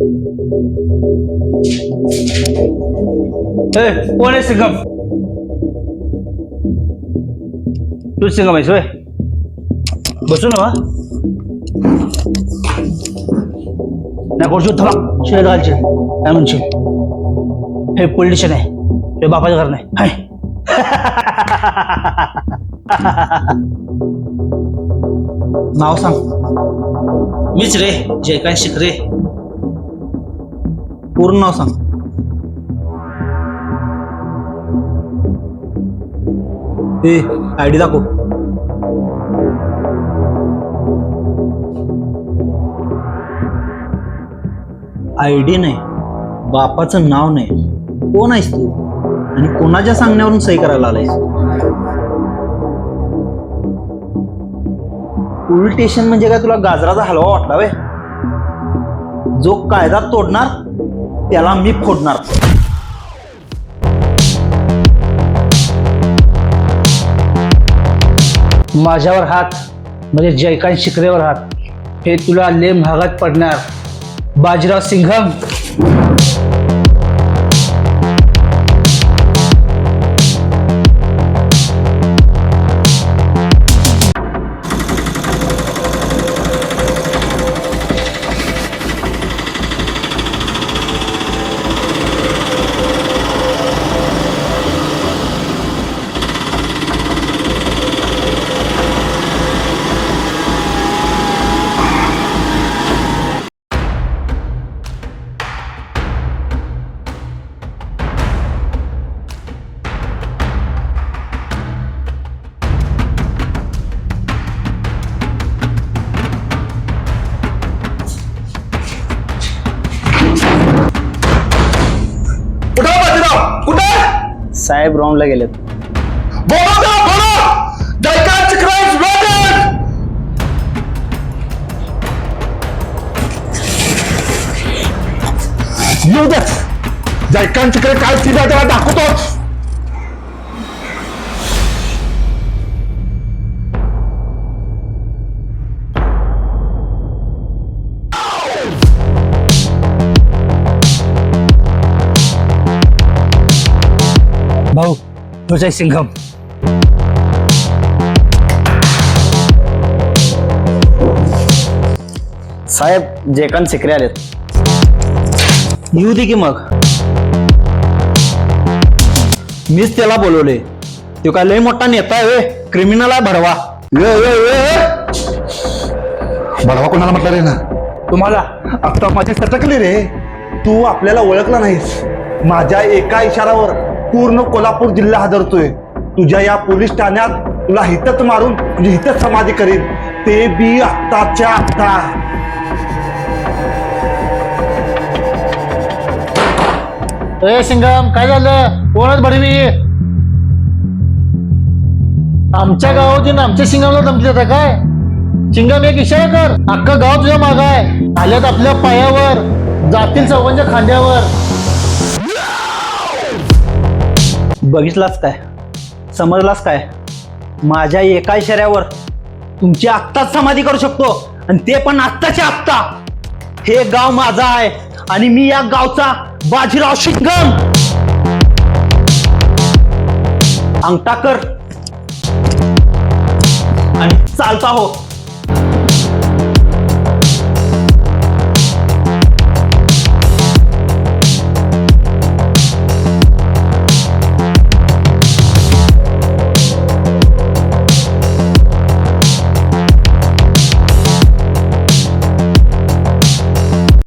तू सिंगम आहेस बसू ना नाही खुर्ची थांबा शिवाय घालशील काय हे आहे ते बापाचं घर नाही। सांग। मीच रे, जयकांत शिखरे। पूर्ण नाव सांग. ए आय डी दाखव. आय डी नाही बापाचं नाव नाही. कोण आहेस तू? आणि कोणाच्या सांगण्यावरून सही करायला आलायस? पोलीस स्टेशन म्हणजे काय? तुला गाजराचा हलवा वाटला वे जो कायदा तोडणार त्याला मी फोडणार. माझ्यावर हात म्हणजे जयकांत शिकरेवर हात हे तुला लेम भागात पडणार. बाजीराव सिंघम! साहेब राऊंडला गेलेत. जयकांत चिकराज येऊ द्या जयकांत काय सीधा त्याला दाखवतोच भाऊ तुझा सिंघम. साहेब जयकांत सिकरे आलेत. येऊ दे की मग. मीच त्याला बोलवले. तो काय लय मोठा नेता आहे. क्रिमिनल आहे भडवा. ये ये ये बडवा कोणाला म्हटलं रे ना? तुम्हाला? आता माझी सटकली रे. तू आपल्याला ओळखला नाहीस. माझ्या एका इशारावर पूर्ण कोल्हापूर जिल्हा हादरतोय. तुझ्या या पोलीस ठाण्यात तुला हितच मारून तुझी हितच समाधी करीन. ते बी आत्ताच्या आत्ता ए सिंगम काय झालं? कोणच भडवी आमच्या गावातून आमच्या सिंगमला धमकी देता काय? सिंगम एक इशारा कर. अख्खा गाव तुझ्या माग आहे. आल्यात आपल्या पायावर जातील चौघांच्या खांद्यावर. बघितलास काय? समजलास काय? माझ्या एका इशाऱ्यावर तुमची आत्ताच समाधी करू शकतो आणि ते पण आत्ताच्या आत्ता. हे गाव माझा आहे आणि मी या गावचा बाजीराव शिंगम. अंगठा कर. आणि चालता हो.